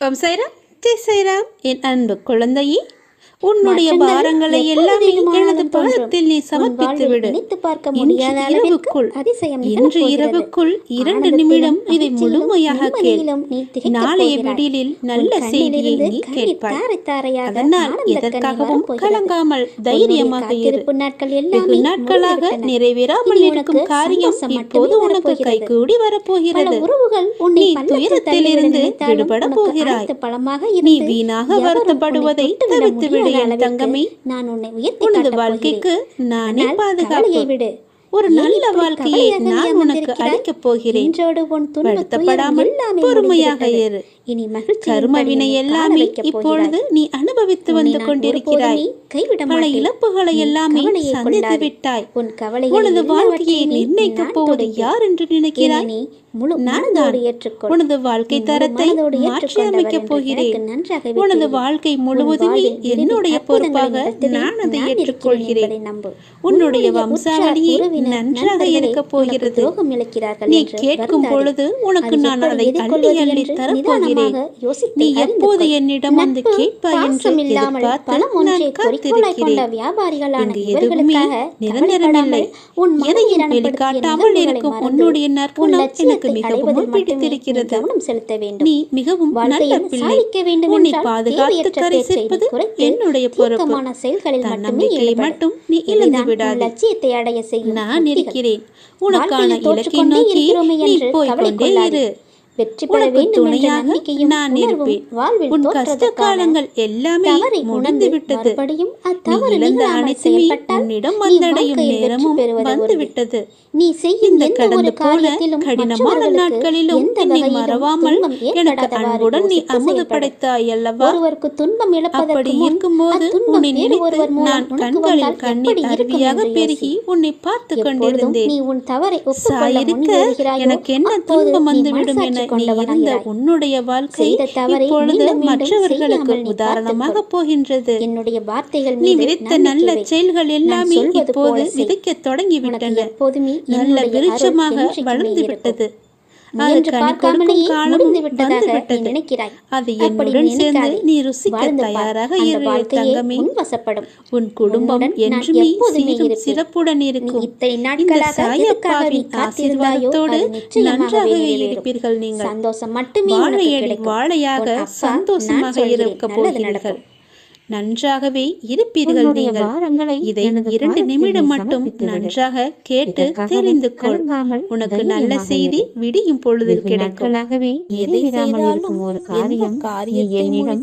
ஓம் சைராம் ஜெய் சைராம் என் அன்பு குழந்தையே. உன்னுடைய பாரங்களை எல்லாமே எனது. பாதத்தில் நீ சமர்ப்பித்து விடு முடியாத இரவுக்குள் அதிசயம் இன்று. இரவுக்குள் இரண்டு நிமிடம் இதை முழுமையாக கேள் நாளைய உன் நல்ல செய்தியை நீ கேட்பாய் அதனால் எதற்காகவும். கலங்காமல் தைரியமாக இரு காத்திருப்பு நாட்கள் எல்லாமே நாட்களாக. நிறைவேறாமல் இருக்கும் காரியம் இப்போது உனக்கு. கைகூடி வரப்போகிறது உறவுகள் உன்னை தள்ளிவிட நினைத்தாலும் விடுபட போகிறாய். பலமாக நீ இருந்து வீணாக வருத்தப்படுவதை தவிர்த்து விடு முடியாத என் தங்கமே நான் உன்னை உயர்த்தி உனது வாழ்க்கைக்கு. நானே பாதுகாப்பு விடு ஒரு நல்ல வாழ்க்கையை நான் உனக்கு? அளிக்கப் போகிறேன் வருத்தப்படாமல் பொறுமையாக. இரு இனி மகிழ்ச்சியின் கர்ம வினை எல்லாமே இப்பொழுது. நீ அனுபவித்து வந்து கொண்டிருக்கிறாய் பல. இழப்புகளை எல்லாமே சந்தித்து. விட்டாய் உன் கவலைகள் உனது வாழ்க்கையை நிர்ணயிக்கப் போவது. யார் என்று நினைக்கிறாய் முழு நான் மனதோடு தான். ஏற்றுக்கொள். உனது வாழ்க்கை தரத்தை மாற்றி அமைக்கப் போகிறேன் உனது. வாழ்க்கை முழுவதுமே என்னுடைய பொறுப்பாக. நான் அதை ஏற்றுக்கொள்கிறேன். உன்னுடைய வம்சாவளியே நன்றாக உனக்கு போகிறது நீ கேட்கும். பொழுது உனக்கு நான் அதை அள்ளி அள்ளி தரப்போகிறேன் நீ எப்போது. என்னிடம் வந்து கேட்பாய் என்று எதிர்பார்த்து நான் காத்திருக்கிறேன் இங்கு எதுவுமே நிரந்தரமில்லை எதையும் வெளிக்காட்டாமல் இருக்கும் உன்னுடைய உன் நற்குணம் எனக்கு மிகவும் பிடித்திருக்கிறது. கவனம் செலுத்த வேண்டும். நீ மிகவும் நல்ல வாழ்க்கையில் பிள்ளை. சாதிக்க வேண்டும் உன்னை பாதுகாத்து கரை சேர்ப்பது என்னுடைய பொறுப்பு. செயல்களில் மட்டுமே தன்னம்பிக்கையை. மட்டும் நீ இழந்து விடாதே. லட்சியத்தை அடைய செய்யும் நான். இருக்கிறேன். உனக்கான இலக்கை நோக்கி நீ போய்கொண்டே கொள்ளாதே. இரு. வெற்றி பெற வேண்டும் என்ற துணையாக நம்பிக்கையும் நான் இருப்பேன் வாழ்வில் உன் கஷ்ட காலங்கள் எல்லாமே முடிந்து விட்டது இழந்த அனைத்துமே உன்னிடம் வந்தடையும் நேரமும் வந்து. விட்டது நீ செய்யும் கடந்து போன காரியத்திலும் கடினமான நாட்களிலும் என்னை மறவாமல் எனக்கு அன்புடன் நீ அமுது. படைத்தாய் அல்லவா ஒருவருக்கு துன்பம் அப்படி இருக்கும்போது அத்துன்பம் உன்னை நினைத்து நான் கண்களில் கண்ணீர் இருக்கும் அருவியாக பெருகி. உன்னை பார்த்து கொண்டிருந்தேன் நீ உன் தவறை சாயிருக்க எனக்கு என்ன துன்பம் வந்துவிடும் என இருந்த கொண்டவனாகிறாய். உன்னுடைய வாழ்க்கை இப்பொழுது மற்றவர்களுக்கு உதாரணமாக. போகின்றது என்னுடைய வார்த்தைகள் நீ விதைத்த நல்ல. செயல்கள் எல்லாமே இப்போது. விதைக்க தொடங்கிவிட்டன நல்ல விருட்சமாக வளர்ந்து. விட்டது முயன்று கனி பார்க்காமலேயே கொடுக்கும் காலமும் முடிந்து விட்டதாக வந்து நீ விட்டது நினைக்கிறாய் அது அப்படி என்னுடன் சேர்ந்து நினைக்காதே. நீ ருசிக்க வாழ்ந்து பார். தயாராக அந்த இரு வாழ்க்கையே தங்கமே உன் வசப்படும் உன் குடும்பம் என்றுமே சீரும். சிறப்புடன் இருக்கும் இத்தனை இந்த நாட்களாக எதுக்காக நீ சாயப்பாவின் காத்திருந்தாயோ ஆசீர்வாதத்தோடு அது நிச்சயமாகவே நன்றாகவே நிறைவேறும். இருப்பீர்கள் நீங்கள் சந்தோஷம் மட்டுமே வாழையடி வாழையாக சந்தோஷமாக. இருக்க போகிறீர்கள். நன்றாகவே இருப்பீர்கள் நீங்கள். இதை இரண்டு நிமிடம் மட்டும். நன்றாக கேட்டு தெரிந்து கொள். உனக்கு நல்ல செய்தி. விடியும் பொழுதில் கிடைக்கும். எதை செய்தாலும் இருக்கும் ஒரு காரியம் என்னிடம்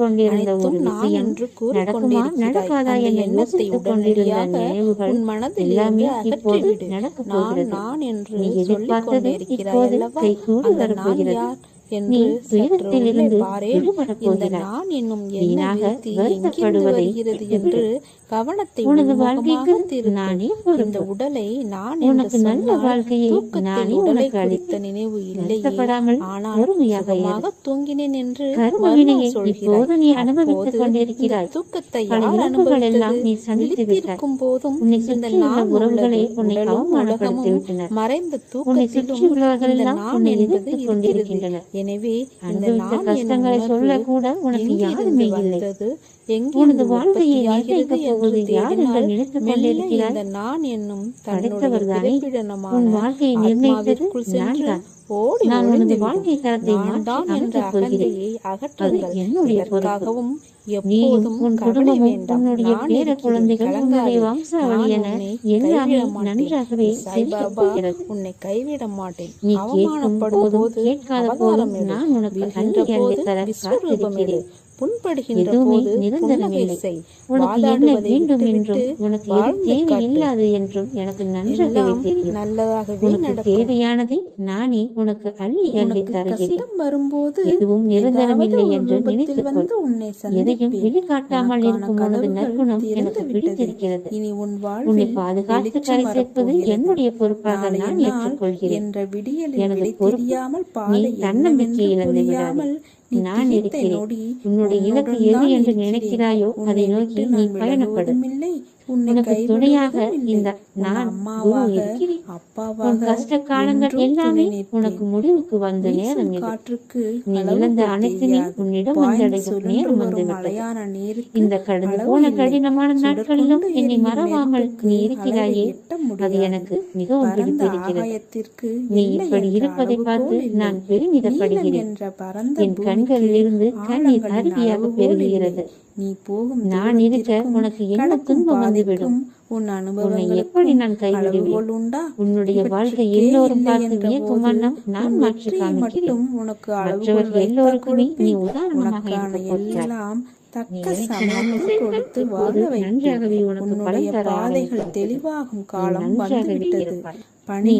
கொண்டிருந்த ஒரு விஷயம் என்று நடக்குமா நடக்காதா அந்த என எண்ணத்தை யோசித்துக் கொண்டிருந்த நினைவுகள் எல்லாமே இப்போது நடக்கப் நான் போகிறது. நான் என்று நீ எதிர்பார்த்தது இப்போது கைகூடி வரப்போகிறது. என்று பாரேன். இந்த நான் என்னும் எங்கிருந்து வருகிறது என்று கவனத்தை உனது இந்த உடலை நான் உனக்கு நல்ல சொன்னால் வாழ்க்கையை தூக்கத்தில் நானே உடலை உனக்கு குறித்த அளித்து நினைவு இல்லையே வருத்தப்படாமல் ஆனால். சுகமாக தூங்கினேன் என்று கர்ம மர்மம் வினையை சொல்கிறாய் இப்போது நீ அனுபவித்துக் கொண்டிருக்கிறாய். தூக்கத்தை யார் அனுபவித்தது? நீ சந்தித்து விட்டாய். போதும் இந்த சுற்றியுள்ள நான் உறவுகளே உள்ளது உன்னை உடலும் அவமானப்படுத்தி உலகமும் விட்டனர். மறைந்த தூக்கத்திலும் இந்த நான் என்பது இருக்கிறது. எனவே என்னும் கஷ்டங்களை சொல்ல உணர்வு கூட உனக்கு யாருமே இல்லை. உனது வாழ்க்கையை என்று போவது யார் என்று கொண்டிருக்கிறாய்? இந்த நான் என்னும் பிறப்பிடமான உன் வாழ்க்கையை நிர்ணயித்தது நான் தான். நான் உனது. வாழ்க்கை தரத்தை மாற்றி என்ற அமைக்கப் போகிறேன். என்னுடைய பொறுப்பு. எப்போதும் கவலை வேண்டாம். குழந்தைகள் உன்னுடைய எல்லாமே. நன்றாகவே உன்னை கைவிட மாட்டேன் நீ கேட்கும் போதும் கேட்காத போதும். நான் உனக்கு காத்திருக்கிறேன் புண்படுகின்ற எதுவுமே போது புன்னகை நிரந்தரமில்லை செய். உனக்கு என்ன வாதாடுவதை வேண்டும் விட்டுவிட்டு என்றும் உனக்கு எது வாழ்ந்து காட்டு தேவையில்லாது என்றும் எனக்கு நன்றாகவே எல்லாம் தெரியும். நல்லதாகவே உனக்கு நடக்கும். தேவையானதை நானே உனக்கு அள்ளி அள்ளி உனக்கு தருகிறேன். கஷ்டம் வரும்போது எதுவும் ஏதாவது நிரந்தரமில்லை ஒரு என்று ரூபத்தில் நினைத்துக்கொள். வந்து உன்னை எதையும் சந்திப்பேன். வெளிக்காட்டாமல் இருக்கும் உனது நற்குணம் எனக்கு. பிடித்திருக்கிறது. உன்னை பாதுகாத்து கரை சேர்ப்பது. என்னுடைய பொறுப்பாக நாளைய நான் நாள் ஏற்றுக்கொள்கிறேன் என்ற விடியலில் எனது விடை பொறுப்பு. தெரியாமல் உனக்கு துணையாக இந்த நான் குரு கஷ்ட காலங்கள் எல்லாமே உனக்கு முடிவுக்கு வந்த நேரம் காற்றுக்கு நீ இழந்த அனைத்துமே உன்னிடம் வந்தடையும் நேரம் வந்துவிட்டது இந்த கடந்து போன கடினமான நாட்களிலும் என்னை மறவாமல் நீ இருக்கிறாயே. அது எனக்கு மிகவும் பிடித்திருக்கிறது. நீ இப்படி இருப்பதை பார்த்து நான் பெருமிதப்படுகிறேன். என் கண்களில் இருந்து கண்ணீர் அருவியாக பெருகுகிறது. நீ போகும் நான் இருக்க உனக்கு என்ன துன்பம் வந்துவிடும்? உன் அனுபவம் எப்படி நான் கைவிடுவேன்? உண்டா? உன்னுடைய வாழ்க்கை எல்லோரும் பார்த்து வியக்குமானம் நான் மாற்றி மட்டும் உனக்கு மற்றவர் எல்லோருக்குமே நீ உதாரணமாக எல்லாம் தக்க சமத்தை கொடுத்து வாழ நன்றாகவே உனக்கு பாதைகள் தெளிவாகும் காலம் வந்துவிட்டது. நீ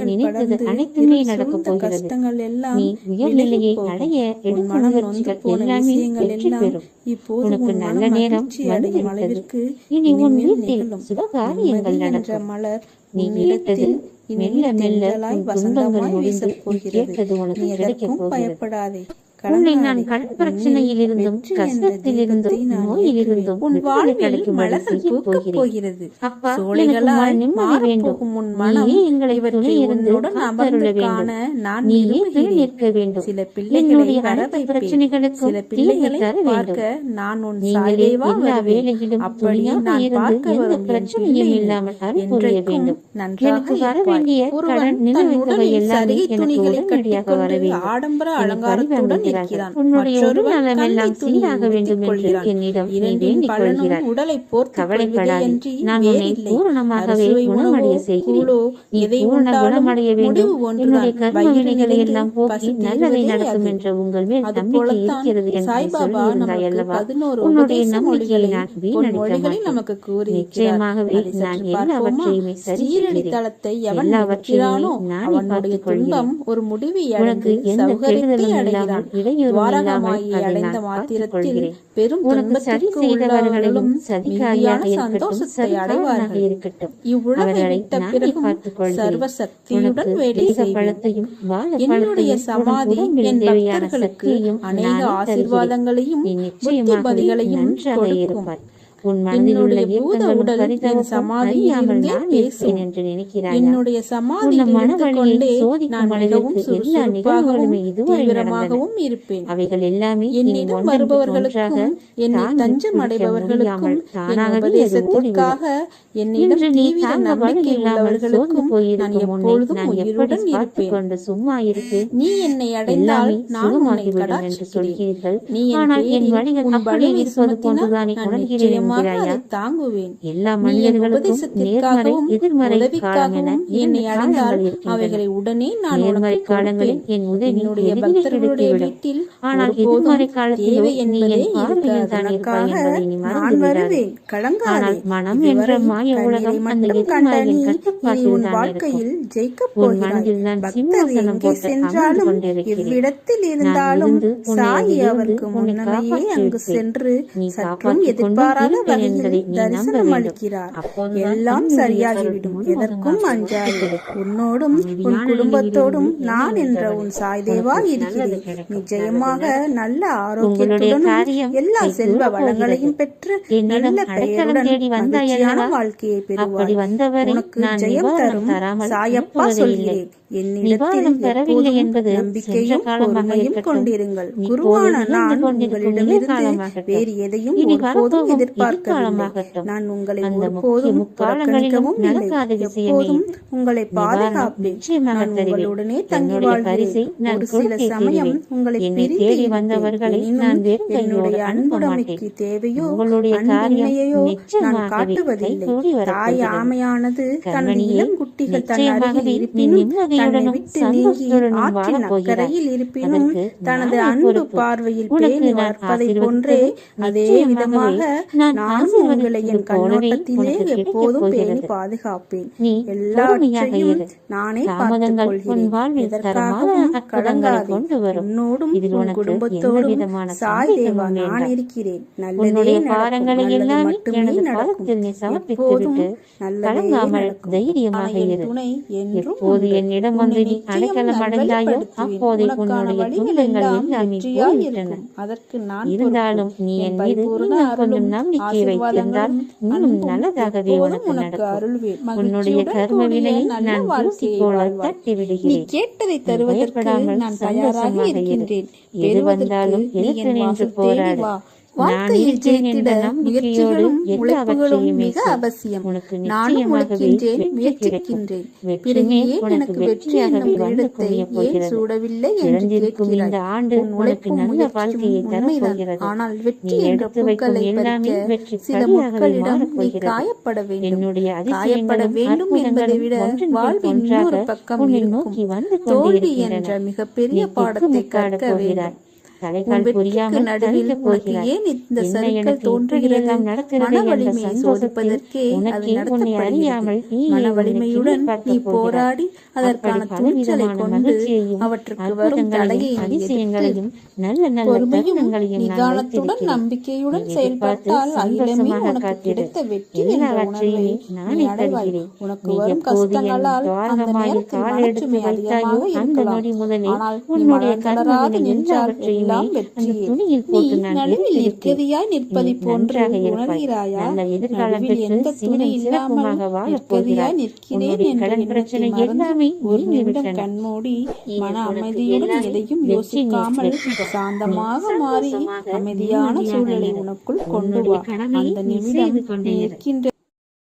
நல்ல நேரம் வந்துவிட்டது இனி உன் வீட்டில் சுபகாரியங்கள் நீ மெல்ல மெல்ல துன்பங்கள் முடிந்து கேட்டது உனக்கு கிடைக்கப் போகிறது. உன்னை நான் கண் பிரச்சனையிலிருந்தும் கஷ்டத்திலிருந்தும் நோயிலிருந்தும் உன் வாழ்வில் மலர்கள் போகிறது. அப்பா நிம்மதி வேண்டும். உன் மனம். எங்களை துணை இருந்து அமர்ந்துள்ள வேண்டும். நான் நீயே துணை நிற்க வேண்டும். சில பிள்ளைகளுடைய அனைத்து பிரச்சனைகளுக்கு சில பிள்ளைகளை பார்க்க நான் உன் எல்லா வேலையிலும் துணியாக இருந்து எந்த பிரச்சனையும் இல்லாமல் அருள் வேண்டும். எனக்கு வர வேண்டிய கடன் நிலவைத்தவை எல்லாம் எனக்கு உடனடியாக வர வேண்டும் ஆடம்பர அலங்காரத்துடன் கொண்டிருக்கிறான். நமக்கு கூறி நிச்சயமாகவே நான் எல்லாவற்றையுமே சரி எல்லாவற்றையுமே நான் பார்த்துக் கொள்கிறேன். ஒரு முடிவு உனக்கு எந்த கெடுதலும் இல்லாமல் இருக்கட்டும் இவ்வுலகை பிறகும் சர்வசக்தியுடன் வேலை செய்யும் சமாதி என் பக்தர்களுக்கு ஆசீர்வாதங்களையும் புத்திபதிகளையும் கொடுக்கும். உன் மனதில் உள்ள ஏக்கங்களும் என்று நினைக்கிறாய்? என்னுடைய சமாதி இருப்பேன். அவைகள் எல்லாமே என்னிடம் வருபவர்களுக்காக என்னை தஞ்சம் அடைபவர்களுக்கும் என்னிடம் நீ நம்பிக்கை உள்ளவர்களுக்கும் நான் எப்பொழுதும் உயிருடன் இருப்பேன். சும்மா இருக்கு நீ என்னை அடைந்தால் நானும் உன்னை என்று சொல்கிறீர்கள். ஆனால் என் வழிகள் அப்படியே இருப்பது போன்றுதானே உணர்கிறேன். நிச்சயமாக தாங்குவேன். எல்லா மனிதர்களுக்கும் நேர்மறை எதிர்மறை என்னை அடைந்தால் அவைகளை உடனே நான் நேர்மறை காலங்களில் என் உதவி பக்தர்களுடைய வீட்டில் ஆனால் எதிர்மறை காலத்தில் என்பதை நீ மறந்து ஆனால் மனம் என்ற மாய உலகம் அந்த எதிர்மறையின் கட்டுப்பாட்டில் தான் இருக்கும். உன் மனதில் நான் சிம்மசனம் போட்டு அமர்ந்து இருந்தாலும் சாயி அவருக்கு முன்னமே அங்கு சென்று சற்றும் எதிர்பாராத என்பதை நீ எல்லாம் சரியாகிவிடும். எதற்கும் அஞ்சாது. உன்னோடும் உன் குடும்பத்தோடும் நான் என்ற உன் சாய்தேவா இருக்கிறேன். நிச்சயமாக நல்ல ஆரோக்கியத்துடன் எல்லா செல்வ வளங்களையும் பெற்று நல்ல பெயருடன் மகிழ்ச்சியான வாழ்க்கையை பெறுவாய். உனக்கு ஜெயம் தரும் சாயப்பா சொல்கிறேன். என்னிடத்திலும் பெறவில்லை என்பது நம்பிக்கையும் பொறுமையும் கொண்டிருங்கள். குருவான நான் உங்களிடமிருந்து வேறு எதையும் எதிர்பார்க்க நான் உங்களை ஒருபோதும் புறக்கணிக்கவும் எப்போதும் உங்களை பாதுகாப்பேன். நான் உங்களுடனே தங்கி வாழ்கிறேன் ஒரு சில சமயம் உங்களை பிரித்து வந்தவர்களை என்னுடைய அன்புடைமைக்கு தேவையோ அன்பின்மையோ நான் காட்டுவதில்லை. தாய் ஆமையானது தன் இளம் குட்டிகள் தன் அருகில் இருப்பினும் தன்னை விட்டு நீங்கி ஆற்றின் அக்கறையில் இருப்பினும் தனது அன்பு பார்வையில் பேணி வளர்ப்பதை போன்றே அதே விதமாக நான் உங்களை என் கண்ணோட்டத்திலே எப்போதும் பேணி பாதுகாப்பேன். எல்லாவற்றையும் நானே பார்த்துக் கொள்கிறேன் இதற்காகவும் உன்னோடும் உன் குடும்பத்தோடும் சாய் தேவா நான் இருக்கிறேன். நல்லதே நடக்கும். மட்டுமே நடக்கும். எப்போதும் நல்லதே நடக்கும். தைரியமாக துணை என்றும் என்னிடம் வந்து நீ அடைக்கலம் அடைந்தாயோ அப்போதே உன்னுடைய துன்பங்கள் எல்லாமே அதற்கு நான் இருந்தாலும் நீ என் மீது கொஞ்சம் நம்பிக்கை நம்பிக்கை வைத்திருந்தால் இன்னும் நல்லதாகவே உனக்கு நடக்கும். உன்னுடைய கர்ம வினையை நான் தூசி போல. தட்டி விடுகிறேன் கேட்டதை தருவதற்கு நான் தயாராக. இருக்கின்றேன். எது வந்தாலும் எதிர்த்து நின்று போராடு. வாழ்க்கையில் ஜெயித்திட முயற்சிகளும் உழைப்புகளும் மிக செய். அவசியம் நானும் உழைக்கின்றேன் முயற்சிக்கின்றேன். பிறகு ஏன் எனக்கு வெற்றி என்னும் கிரீடத்தை ஏன் சூடவில்லை என்று கேட்கிறாய். உன் உழைப்பும் முயற்சியும் உண்மைதான். ஆனால் வெற்றி என்ற பூக்களை பறிக்க வெற்றி சில மக்களிடம் நீ காயப்பட வேண்டும். என்னுடைய காயப்பட வேண்டும் என்பதை விட வாழ்வின் இன்னொரு பக்கம் இருக்கும். தோல்வி என்ற மிகப்பெரிய பாடத்தை கற்க வேண்டும். நடுவில் உனக்கு ஏன் இந்த தோன்றுகிறது? மன வலிமையை சோதிப்பதற்கே அது நடத்தப்படுகிறது. நீ மன வலிமையுடன். போராடி அதற்கான துணிச்சலை கொண்டு அவற்றுக்கு வரும் தடையை நல்ல நல்ல பொறுமையும் நிதானத்துடன் நம்பிக்கையுடன் செயல்பட்டால் அகிலமே உனக்கு. கிடைத்த வெற்றி என்ற உணர்வை நீ அடைவாய். உனக்கு வரும் கஷ்டங்களால் அந்த நேரத்தில் மனச்சுமை அதிகமாக இருக்கலாம். ஆனால் நீ மனம் தளராது நின்றால் எல்லாம் அந்த வெற்றியே துணியில் நீ போட்டு நான் நடுவில் நிற்கதியாய் நிற்பதை போன்று உணர்கிறாயா? நடுவில் எந்த துணி இல்லாமல் நிற்கதியாய் நிற்கிறேன் என்ற எண்ணத்தை மறந்து ஒரு நிமிடம் கண்மூடி மன அமைதியுடன் எதையும் யோசிக்காமல். சாந்தமாக மாறி அமைதியான சூழலை. உனக்குள் கொண்டு வா. அந்த நிமிடம் செய்து